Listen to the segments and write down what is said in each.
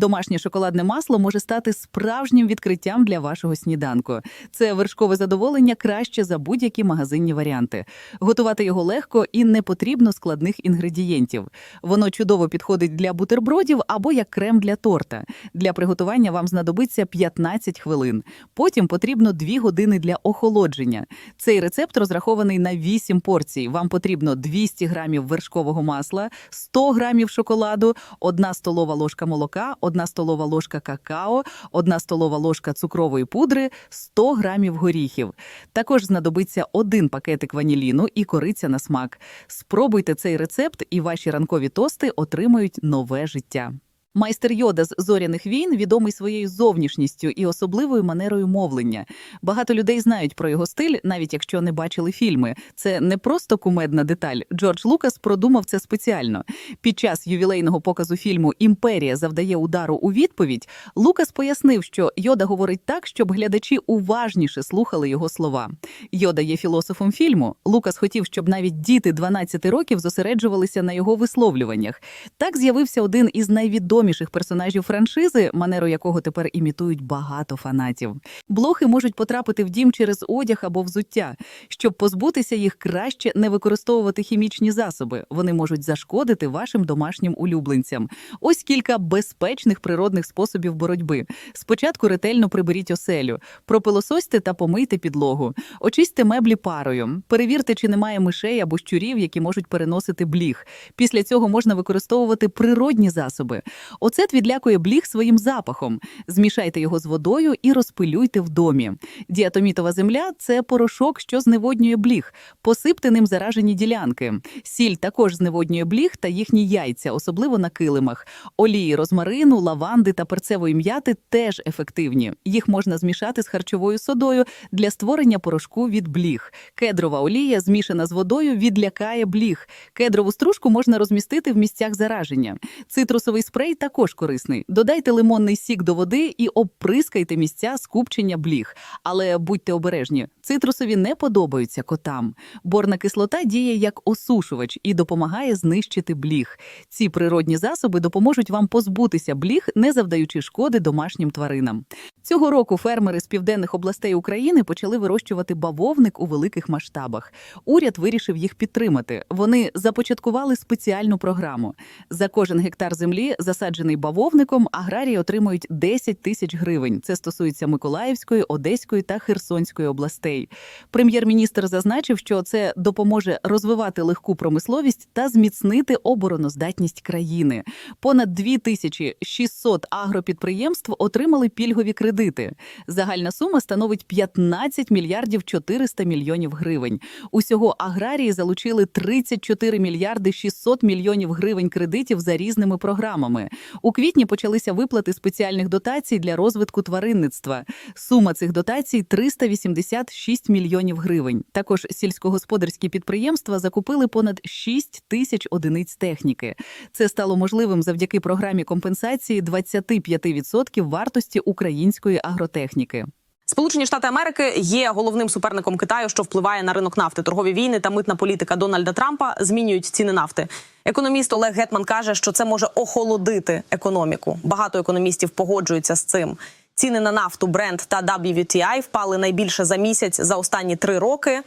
Домашнє шоколадне масло може стати справжнім відкриттям для вашого сніданку. Це вершкове задоволення краще за будь-які магазинні варіанти. Готувати його легко і не потрібно складних інгредієнтів. Воно чудово підходить для бутербродів або як крем для торта. Для приготування вам знадобиться 15 хвилин. Потім потрібно 2 години для охолодження. Цей рецепт розрахований на 8 порцій. Вам потрібно 200 грамів вершкового масла, 100 грамів шоколаду, 1 столова ложка молока, 1 столова ложка какао, 1 столова ложка цукрової пудри, 100 грамів горіхів. Також знадобиться один пакетик ваніліну і кориця на смак. Спробуйте цей рецепт, і ваші ранкові тости отримають нове життя. Майстер Йода з зоряних війн відомий своєю зовнішністю і особливою манерою мовлення. Багато людей знають про його стиль, навіть якщо не бачили фільми. Це не просто кумедна деталь. Джордж Лукас продумав це спеціально. Під час ювілейного показу фільму Імперія завдає удару у відповідь. Лукас пояснив, що Йода говорить так, щоб глядачі уважніше слухали його слова. Йода є філософом фільму. Лукас хотів, щоб навіть діти 12 років зосереджувалися на його висловлюваннях. Так з'явився один із найвідоміших персонажів франшизи, манеру якого тепер імітують багато фанатів. Блохи можуть потрапити в дім через одяг або взуття. Щоб позбутися їх, краще не використовувати хімічні засоби. Вони можуть зашкодити вашим домашнім улюбленцям. Ось кілька безпечних природних способів боротьби. Спочатку ретельно приберіть оселю, пропилососьте та помийте підлогу, очистьте меблі парою, перевірте, чи немає мишей або щурів, які можуть переносити бліг. Після цього можна використовувати природні засоби. Оцет відлякує бліг своїм запахом. Змішайте його з водою і розпилюйте в домі. Діатомітова земля це порошок, що зневоднює бліг. Посипте ним заражені ділянки. Сіль також зневоднює бліг та їхні яйця, особливо на килимах. Олії розмарину, лаванди та перцевої м'яти теж ефективні. Їх можна змішати з харчовою содою для створення порошку від бліг. Кедрова олія, змішана з водою, відлякає бліг. Кедрову стружку можна розмістити в місцях зараження. Цитрусовий спрей також корисний. Додайте лимонний сік до води і обприскайте місця скупчення бліг. Але будьте обережні, цитрусові не подобаються котам. Борна кислота діє як осушувач і допомагає знищити бліг. Ці природні засоби допоможуть вам позбутися бліг, не завдаючи шкоди домашнім тваринам. Цього року фермери з південних областей України почали вирощувати бавовник у великих масштабах. Уряд вирішив їх підтримати. Вони започаткували спеціальну програму. За кожен гектар землі, засаджений бавовником, аграрії отримують 10 тисяч гривень. Це стосується Миколаївської, Одеської та Херсонської областей. Прем'єр-міністр зазначив, що це допоможе розвивати легку промисловість та зміцнити обороноздатність країни. Понад 2600 агропідприємств отримали пільгові кредити. Загальна сума становить 15 мільярдів 400 мільйонів гривень. Усього аграрії залучили 34 мільярди 600 мільйонів гривень кредитів за різними програмами. У квітні почалися виплати спеціальних дотацій для розвитку тваринництва. Сума цих дотацій 386 мільйонів гривень. Також сільськогосподарські підприємства закупили понад 6 тисяч одиниць техніки. Це стало можливим завдяки програмі компенсації 25% вартості української агротехніки. Сполучені Штати Америки є головним суперником Китаю, що впливає на ринок нафти. Торгові війни та митна політика Дональда Трампа змінюють ціни нафти. Економіст Олег Гетман каже, що це може охолодити економіку. Багато економістів погоджуються з цим. Ціни на нафту Brent та WTI впали найбільше за місяць за останні три роки.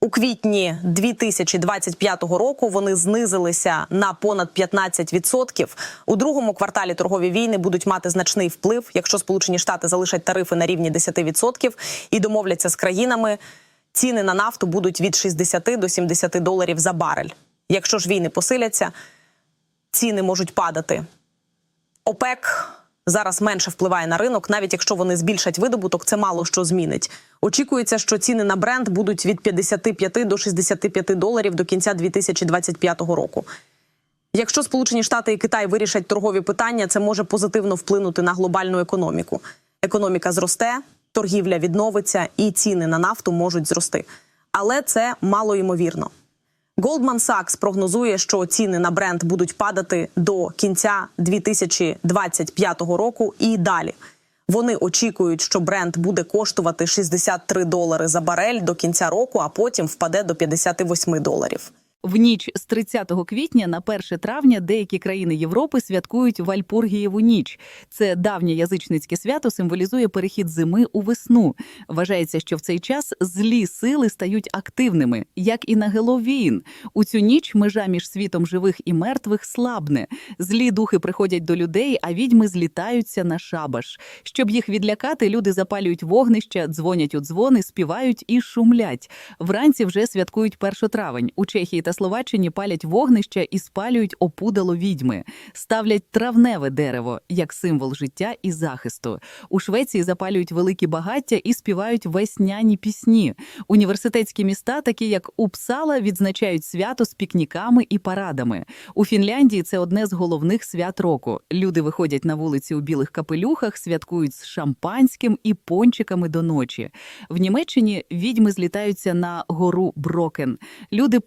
У квітні 2025 року вони знизилися на понад 15%. У другому кварталі торгові війни будуть мати значний вплив, якщо Сполучені Штати залишать тарифи на рівні 10% і домовляться з країнами. Ціни на нафту будуть від 60 до 70 доларів за барель. Якщо ж війни посиляться, ціни можуть падати. ОПЕК зараз менше впливає на ринок, навіть якщо вони збільшать видобуток, це мало що змінить. Очікується, що ціни на бренд будуть від 55 до 65 доларів до кінця 2025 року. Якщо Сполучені Штати і Китай вирішать торгові питання, це може позитивно вплинути на глобальну економіку. Економіка зросте, торгівля відновиться, і ціни на нафту можуть зрости. Але це мало ймовірно. Goldman Sachs прогнозує, що ціни на бренд будуть падати до кінця 2025 року і далі. Вони очікують, що бренд буде коштувати 63 долари за барель до кінця року, а потім впаде до 58 доларів. В ніч з 30 квітня на 1 травня деякі країни Європи святкують Вальпургієву ніч. Це давнє язичницьке свято символізує перехід зими у весну. Вважається, що в цей час злі сили стають активними, як і на Геловін. У цю ніч межа між світом живих і мертвих слабне. Злі духи приходять до людей, а відьми злітаються на шабаш. Щоб їх відлякати, люди запалюють вогнища, дзвонять у дзвони, співають і шумлять. Вранці вже святкують 1 травень. У Чехії та Словаччині палять вогнища і спалюють опудало відьми. Ставлять травневе дерево як символ життя і захисту. У Швеції запалюють великі багаття і співають весняні пісні. Університетські міста, такі як Упсала, відзначають свято з пікніками і парадами. У Фінляндії це одне з головних свят року. Люди виходять на вулиці у білих капелюхах, святкують з шампанським і пончиками до ночі. В Німеччині відьми злітаються на гору Брокен. Люди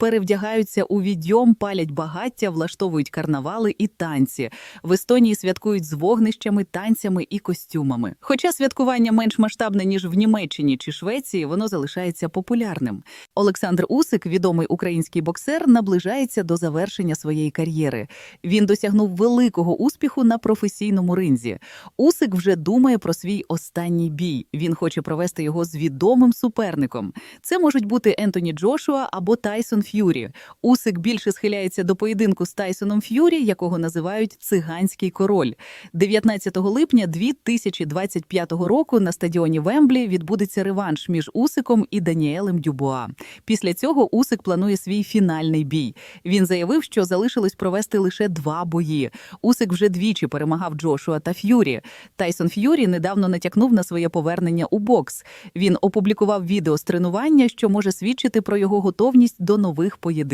перевдягаються у відьом, палять багаття, влаштовують карнавали і танці. В Естонії святкують з вогнищами, танцями і костюмами. Хоча святкування менш масштабне ніж в Німеччині чи Швеції, воно залишається популярним. Олександр Усик, відомий український боксер, наближається до завершення своєї кар'єри. Він досягнув великого успіху на професійному ринзі. Усик вже думає про свій останній бій. Він хоче провести його з відомим суперником. Це можуть бути Ентоні Джошуа або Тайсон Ф'юрі. Усик більше схиляється до поєдинку з Тайсоном Ф'юрі, якого називають циганський король. 19 липня 2025 року на стадіоні Вемблі відбудеться реванш між Усиком і Даніелем Дюбуа. Після цього Усик планує свій фінальний бій. Він заявив, що залишилось провести лише два бої. Усик вже двічі перемагав Джошуа та Ф'юрі. Тайсон Ф'юрі недавно натякнув на своє повернення у бокс. Він опублікував відео з тренування, що може свідчити про його готовність до нових поєдинків.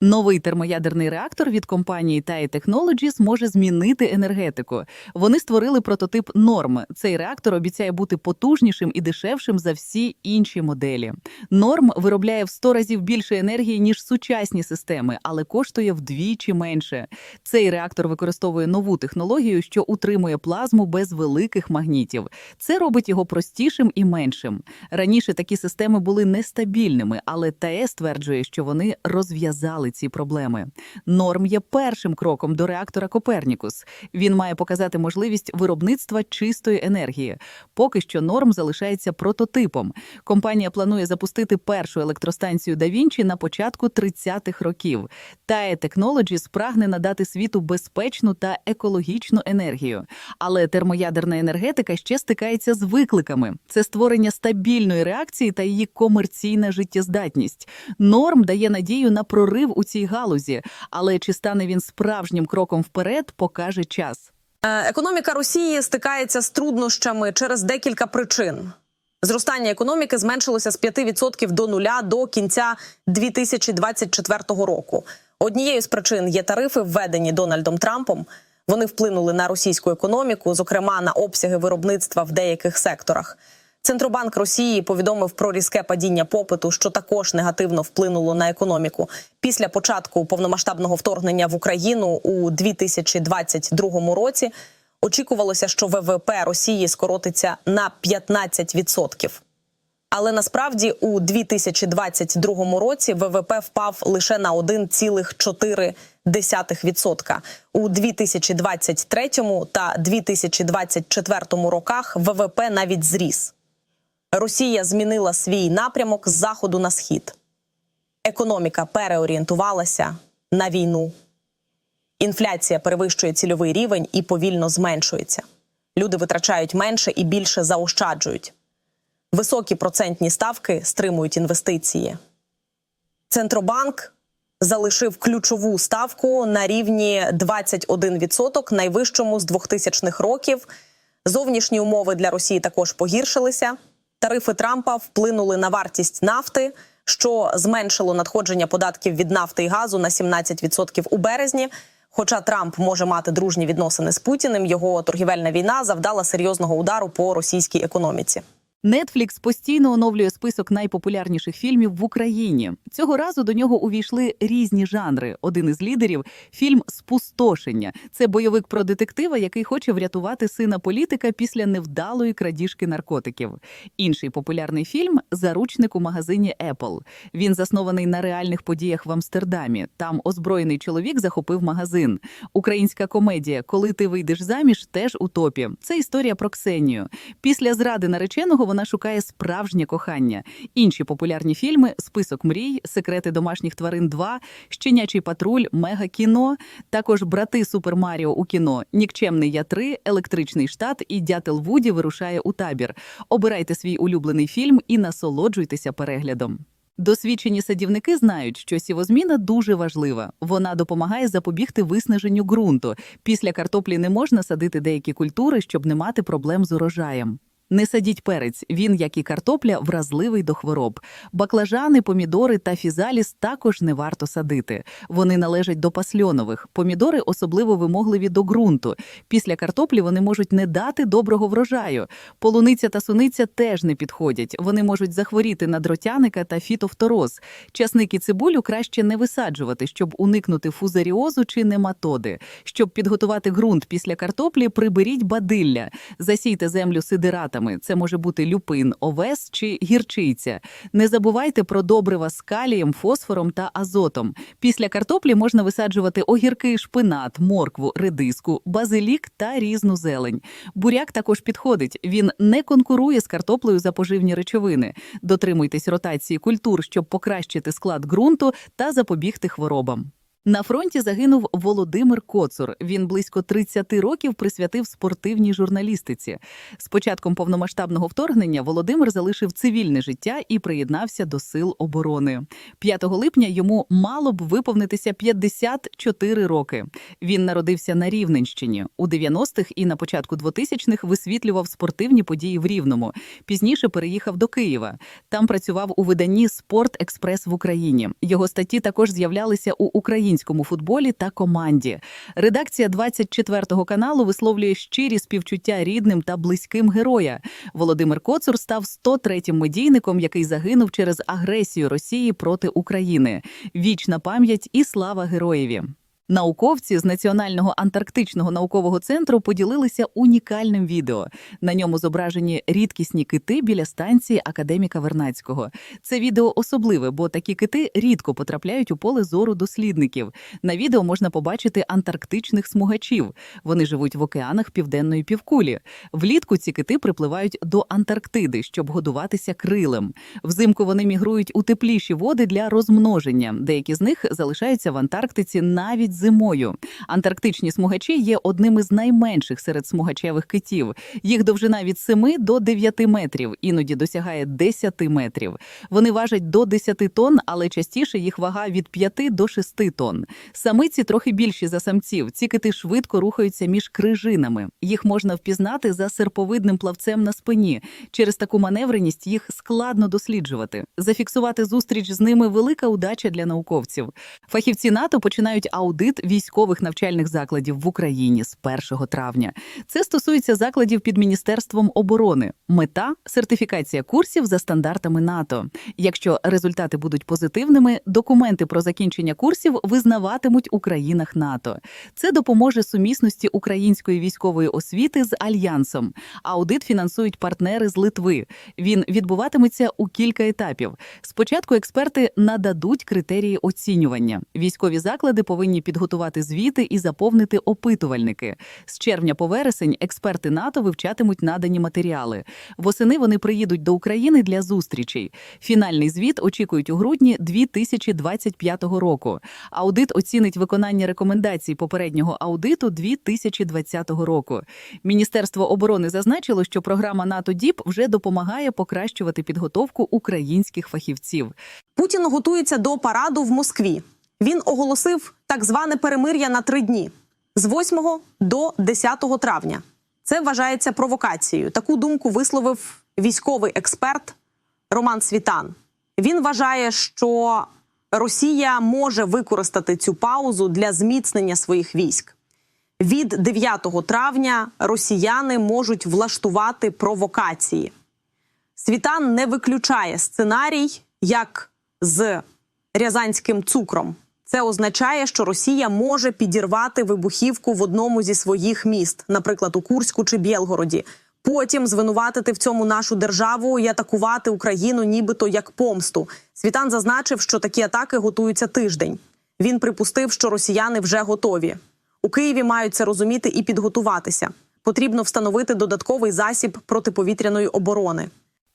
Новий термоядерний реактор від компанії TAE Technologies може змінити енергетику. Вони створили прототип норм. Цей реактор обіцяє бути потужнішим і дешевшим за всі інші моделі. Норм виробляє в 100 разів більше енергії ніж сучасні системи, але коштує вдвічі менше. Цей реактор використовує нову технологію, що утримує плазму без великих магнітів. Це робить його простішим і меншим. Раніше такі системи були нестабільними, але ТАЕ стверджує, що вони розв'язали ці проблеми. Норм є першим кроком до реактора Копернікус. Він має показати можливість виробництва чистої енергії. Поки що норм залишається прототипом. Компанія планує запустити першу електростанцію Да на початку 30-х років. TAE Technologies прагне надати світу безпечну та екологічну енергію. Але термоядерна енергетика ще стикається з викликами: це створення стабільної реакції та її комерційна життєздатність. Норм дає надію на прорив у цій галузі, але чи стане він справжнім кроком вперед, покаже час. Е, Економіка Росії стикається з труднощами через декілька причин. Зростання економіки зменшилося з 5% до нуля до кінця 2024 року. Однією з причин є тарифи, введені Дональдом Трампом. Вони вплинули на російську економіку, зокрема на обсяги виробництва в деяких секторах. Центробанк Росії повідомив про різке падіння попиту, що також негативно вплинуло на економіку. Після початку повномасштабного вторгнення в Україну у 2022 році очікувалося, що ВВП Росії скоротиться на 15%. Але насправді у 2022 році ВВП впав лише на 1,4%. У 2023 та 2024 роках ВВП навіть зріс. Росія змінила свій напрямок з заходу на схід. Економіка переорієнтувалася на війну. Інфляція перевищує цільовий рівень і повільно зменшується. Люди витрачають менше і більше заощаджують. Високі процентні ставки стримують інвестиції. Центробанк залишив ключову ставку на рівні 21%, найвищому з 2000-х років. Зовнішні умови для Росії також погіршилися. Тарифи Трампа вплинули на вартість нафти, що зменшило надходження податків від нафти і газу на 17% у березні. Хоча Трамп може мати дружні відносини з Путіним, його торгівельна війна завдала серйозного удару по російській економіці. Netflix постійно оновлює список найпопулярніших фільмів в Україні. Цього разу до нього увійшли різні жанри. Один із лідерів фільм Спустошення. Це бойовик про детектива, який хоче врятувати сина політика після невдалої крадіжки наркотиків. Інший популярний фільм Заручник у магазині Apple. Він заснований на реальних подіях в Амстердамі. Там озброєний чоловік захопив магазин. Українська комедія Коли ти вийдеш заміж теж у топі. Це історія про Ксенію. Після зради нареченого вона шукає справжнє кохання. Інші популярні фільми Список мрій, Секрети домашніх тварин 2, Щенячий патруль, Мега кіно, також Брати Супер Маріо у кіно, Нікчемний я 3, Електричний штат і Дятел Вуді вирушає у табір. Обирайте свій улюблений фільм і насолоджуйтеся переглядом. Досвідчені садівники знають, що сівозміна дуже важлива. Вона допомагає запобігти виснаженню ґрунту. Після картоплі не можна садити деякі культури, щоб не мати проблем з урожаєм. Не садіть перець, він, як і картопля, вразливий до хвороб. Баклажани, помідори та фізаліс також не варто садити. Вони належать до пасльонових. Помідори особливо вимогливі до ґрунту. Після картоплі вони можуть не дати доброго врожаю. Полуниця та суниця теж не підходять. Вони можуть захворіти на дротяника та фітофтороз. Часник і цибулю краще не висаджувати, щоб уникнути фузаріозу чи нематоди. Щоб підготувати ґрунт після картоплі, приберіть бадилля. Засійте землю сидиратами. Це може бути люпин, овес чи гірчиця. Не забувайте про добрива з калієм, фосфором та азотом. Після картоплі можна висаджувати огірки, шпинат, моркву, редиску, базилік та різну зелень. Буряк також підходить. Він не конкурує з картоплею за поживні речовини. Дотримуйтесь ротації культур, щоб покращити склад ґрунту та запобігти хворобам. На фронті загинув Володимир Коцур. Він близько 30 років присвятив спортивній журналістиці. З початком повномасштабного вторгнення Володимир залишив цивільне життя і приєднався до сил оборони. 5 липня йому мало б виповнитися 54 роки. Він народився на Рівненщині. У 90-х і на початку 2000-х висвітлював спортивні події в Рівному. Пізніше переїхав до Києва. Там працював у виданні Спорт Експрес в Україні. Його статті також з'являлися у українському футболі та команді. Редакція 24-го каналу висловлює щирі співчуття рідним та близьким героя. Володимир Коцур став 103-м медійником, який загинув через агресію Росії проти України. Вічна пам'ять і слава героєві. Науковці з Національного антарктичного наукового центру поділилися унікальним відео. На ньому зображені рідкісні кити біля станції академіка Вернацького. Це відео особливе, бо такі кити рідко потрапляють у поле зору дослідників. На відео можна побачити антарктичних смугачів. Вони живуть в океанах південної півкулі. Влітку ці кити припливають до Антарктиди, щоб годуватися крилем. Взимку вони мігрують у тепліші води для розмноження. Деякі з них залишаються в Антарктиці навіть зимою. Антарктичні смугачі є одним із найменших серед смугачевих китів. Їх довжина від 7 до 9 метрів, іноді досягає 10 метрів. Вони важать до 10 тонн, але частіше їх вага від 5 до 6 тонн. Самиці трохи більші за самців. Ці кити швидко рухаються між крижинами. Їх можна впізнати за серповидним плавцем на спині. Через таку маневреність їх складно досліджувати. Зафіксувати зустріч з ними велика удача для науковців. Фахівці НАТО починають аудит військових навчальних закладів в Україні з 1 травня. Це стосується закладів під міністерством оборони. Мета сертифікація курсів за стандартами НАТО. Якщо результати будуть позитивними, документи про закінчення курсів визнаватимуть у країнах НАТО. Це допоможе сумісності української військової освіти з альянсом. Аудит фінансують партнери з Литви. Він відбуватиметься у кілька етапів. Спочатку експерти нададуть критерії оцінювання. Військові заклади повинні підготувати звіти і заповнити опитувальники. З червня по вересень експерти НАТО вивчатимуть надані матеріали. Восени вони приїдуть до України для зустрічей. Фінальний звіт очікують у грудні 2025 року. Аудит оцінить виконання рекомендацій попереднього аудиту 2020 року. Міністерство оборони зазначило, що програма НАТО ДІП вже допомагає покращувати підготовку українських фахівців. Путін готується до параду в Москві. Він оголосив так зване перемир'я на три дні з 8 до 10 травня. Це вважається провокацією. Таку думку висловив військовий експерт Роман Світан. Він вважає, що Росія може використати цю паузу для зміцнення своїх військ. Від 9 травня росіяни можуть влаштувати провокації. Світан не виключає сценарій, як з рязанським цукром. Це означає, що Росія може підірвати вибухівку в одному зі своїх міст, наприклад, у Курську чи Білгороді. Потім звинуватити в цьому нашу державу і атакувати Україну, нібито як помсту. Світан зазначив, що такі атаки готуються тиждень. Він припустив, що росіяни вже готові. У Києві мають це розуміти і підготуватися. Потрібно встановити додатковий засіб протиповітряної оборони.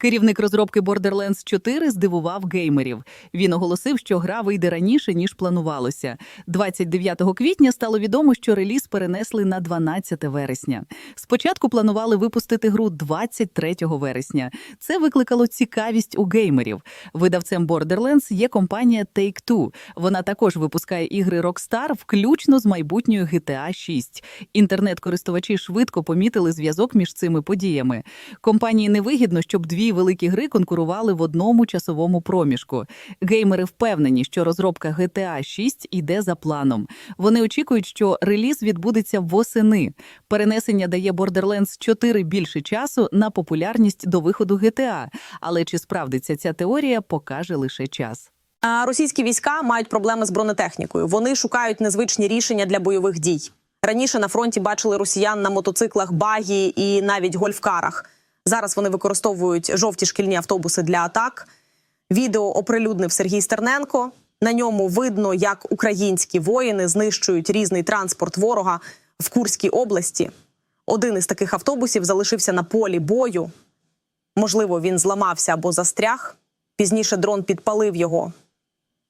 Керівник розробки Borderlands 4 здивував геймерів. Він оголосив, що гра вийде раніше ніж планувалося. 29 квітня стало відомо, що реліз перенесли на 12 вересня. Спочатку планували випустити гру 23 вересня. Це викликало цікавість у геймерів. Видавцем Borderlands є компанія Take-Two. Вона також випускає ігри Rockstar, включно з майбутньою GTA 6. Інтернет-користувачі швидко помітили зв'язок між цими подіями. Компанії невигідно, щоб дві великі гри конкурували в одному часовому проміжку. Геймери впевнені, що розробка GTA 6 іде за планом. Вони очікують, що реліз відбудеться восени. Перенесення дає Borderlands 4 більше часу на популярність до виходу GTA. Але чи справдиться ця теорія, покаже лише час. А Російські війська мають проблеми з бронетехнікою. Вони шукають незвичні рішення для бойових дій. Раніше на фронті бачили росіян на мотоциклах, багі і навіть гольфкарах. Зараз вони використовують жовті шкільні автобуси для атак. Відео оприлюднив Сергій Стерненко. На ньому видно, як українські воїни знищують різний транспорт ворога в Курській області. Один із таких автобусів залишився на полі бою. Можливо, він зламався або застряг. Пізніше дрон підпалив його.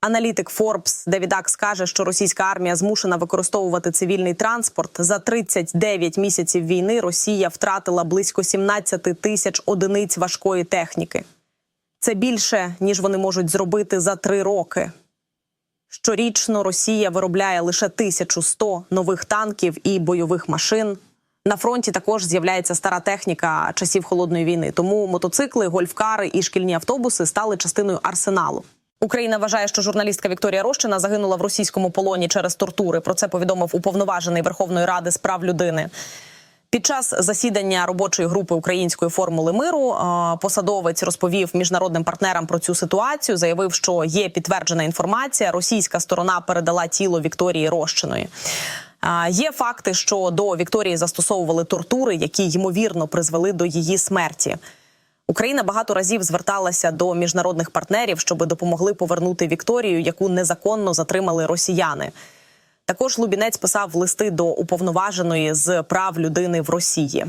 Аналітик Forbes Девідак скаже, що російська армія змушена використовувати цивільний транспорт. За 39 місяців війни Росія втратила близько 17 тисяч одиниць важкої техніки. Це більше ніж вони можуть зробити за три роки. Щорічно Росія виробляє лише 1100 нових танків і бойових машин. На фронті також з'являється стара техніка часів холодної війни. Тому мотоцикли, гольфкари і шкільні автобуси стали частиною арсеналу. Україна вважає, що журналістка Вікторія Рощина загинула в російському полоні через тортури. Про це повідомив уповноважений Верховної Ради з прав людини. Під час засідання робочої групи української формули миру е, посадовець розповів міжнародним партнерам про цю ситуацію. Заявив, що є підтверджена інформація. Російська сторона передала тіло Вікторії Рощиної. Е, Є факти, що до Вікторії застосовували тортури, які ймовірно призвели до її смерті. Україна багато разів зверталася до міжнародних партнерів, щоб допомогли повернути Вікторію, яку незаконно затримали росіяни. Також Лубінець писав листи до уповноваженої з прав людини в Росії.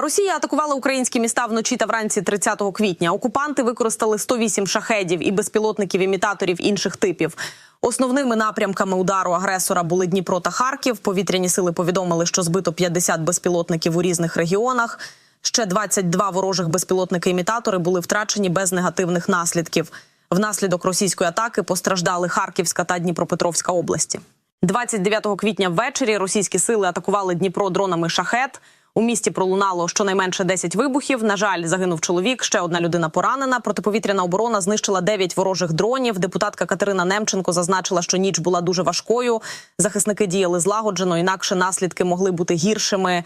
Росія атакувала українські міста вночі та вранці 30 квітня. Окупанти використали 108 шахедів і безпілотників імітаторів інших типів. Основними напрямками удару агресора були Дніпро та Харків. Повітряні сили повідомили, що збито 50 безпілотників у різних регіонах. Ще 22 ворожих безпілотники-імітатори були втрачені без негативних наслідків. Внаслідок російської атаки постраждали Харківська та Дніпропетровська області. 29 квітня ввечері російські сили атакували Дніпро дронами шахет. У місті пролунало щонайменше 10 вибухів. На жаль, загинув чоловік. Ще одна людина поранена. Протиповітряна оборона знищила 9 ворожих дронів. Депутатка Катерина Немченко зазначила, що ніч була дуже важкою. Захисники діяли злагоджено, інакше наслідки могли бути гіршими.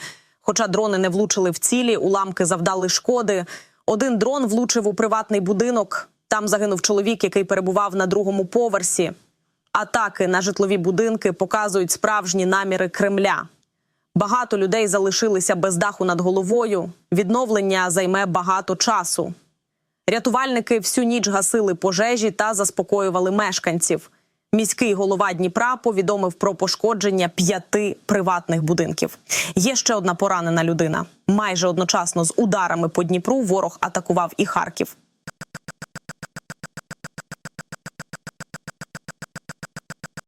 Хоча дрони не влучили в цілі, уламки завдали шкоди. Один дрон влучив у приватний будинок. Там загинув чоловік, який перебував на другому поверсі. Атаки на житлові будинки показують справжні наміри Кремля. Багато людей залишилися без даху над головою. Відновлення займе багато часу. Рятувальники всю ніч гасили пожежі та заспокоювали мешканців. Міський голова Дніпра повідомив про пошкодження п'яти приватних будинків. Є ще одна поранена людина. Майже одночасно з ударами по Дніпру ворог атакував і Харків.